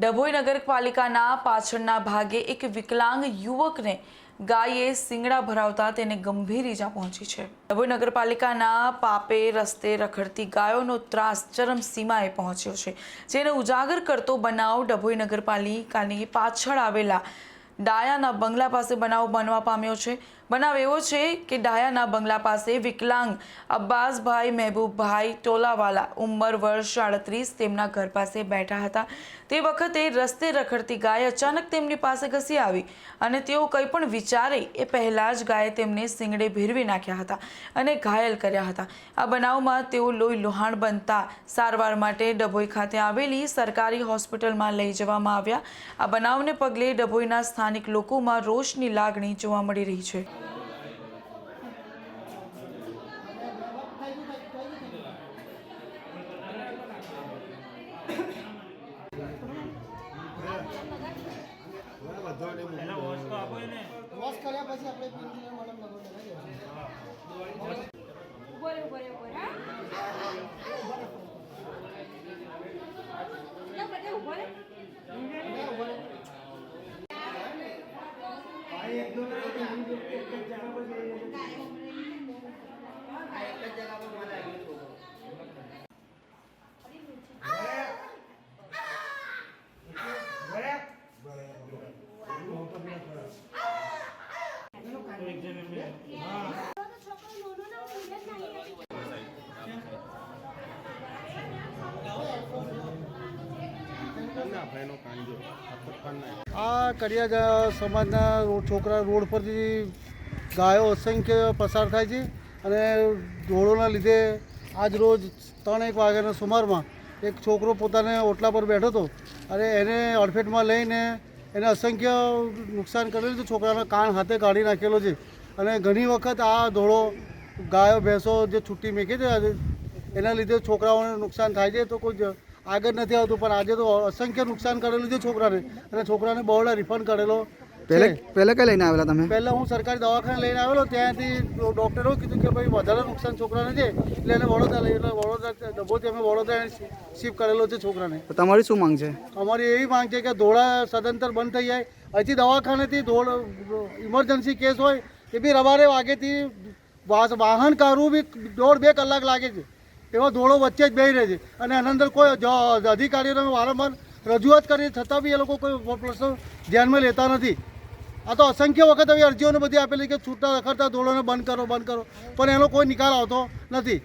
ડભોઈ નગરપાલિકાના પાછળના ભાગે એક વિકલાંગ યુવકને ગાયે સિંગડા ભરાવતા તેને ગંભીર ઈજા પહોંચી છે. ડભોઈ નગરપાલિકાના પાપે રસ્તે રખડતી ગાયોનો ત્રાસ ચરમસીમાએ પહોંચ્યો છે. જેને ઉજાગર કરતો બનાવ ડભોઈ નગરપાલિકાની પાછળ આવેલા ડાયાના બંગલા પાસે બનાવ બનવા પામ્યો છે. બનાવ એવો છે કે ડાયાના બંગલા પાસે વિકલાંગ અબ્બાસભાઈ મહેબૂબભાઈ ટોલાવાલા ઉંમર વર્ષ સાડત્રીસ તેમના ઘર પાસે બેઠા હતા. તે વખતે રસ્તે રખડતી ગાય અચાનક તેમની પાસે ઘસી આવી અને તેઓ કંઈ પણ વિચારે એ પહેલાં જ ગાયે તેમને શિંગડે ભેરવી નાખ્યા હતા અને ઘાયલ કર્યા હતા. આ બનાવમાં તેઓ લોહી લોહાણ બનતા સારવાર માટે ડભોઈ ખાતે આવેલી સરકારી હોસ્પિટલમાં લઈ જવામાં આવ્યા. આ બનાવને પગલે ડભોઈના સ્થાનિક લોકોમાં રોષની લાગણી જોવા મળી રહી છે. વોશ કર્યા પછી આપણે ના બધે ઊભો રે આ કડિયા સમાજના છોકરા રોડ પરથી ગાયો અસંખ્ય પસાર થાય છે અને ઢોળોના લીધે આજ રોજ ત્રણ એક વાગ્યાના સુમારમાં એક છોકરો પોતાને ઓટલા પર બેઠો હતો અને એને અડફેટમાં લઈને એને અસંખ્ય નુકસાન કરેલું છે. છોકરાના કાન હાથે કાઢી નાખેલો છે. અને ઘણી વખત આ ધોળો ગાયો, ભેંસો જે છૂટી મેકે છે, એના લીધે છોકરાઓને નુકસાન થાય છે. તો કોઈ આગળ નથી આવતું પણ આજે તો અસંખ્ય નુકસાન કરેલું છે છોકરાને. અને છોકરાને બહોળા રિફંડ કરેલો પહેલે. પહેલે કઈ લઈને આવેલા તમે? પહેલાં હું સરકારી દવાખાને લઈને આવેલો ત્યાંથી ડૉક્ટરો કીધું કે ભાઈ વધારે નુકસાન છોકરાને છે એટલે એને વડોદરા લઈ એટલે વડોદરા ડબ્બોથી અમે વડોદરા શિફ્ટ કરેલો છે છોકરાને. તમારી શું માંગ છે? અમારી એવી માંગ છે કે ધોળા સદંતર બંધ થઈ જાય. હજી દવાખાનેથી ધોળ ઇમરજન્સી કેસ હોય એ બી રવારે વાગેથી વાહન કાઢવું બી દોઢ બે કલાક લાગે છે. એવો ધોળો વચ્ચે જ બેહી રહે છે. અને એના અંદર કોઈ અધિકારીઓને વારંવાર રજૂઆત કરી છતાં બી એ લોકો કોઈ પ્રશ્નો ધ્યાનમાં લેતા નથી. આ તો અસંખ્ય વખત હવે અરજીઓને બધી આપેલી કે છૂટા રખડતા ધોળોને બંધ કરો બંધ કરો. પણ એનો કોઈ નિકાલ આવતો નથી.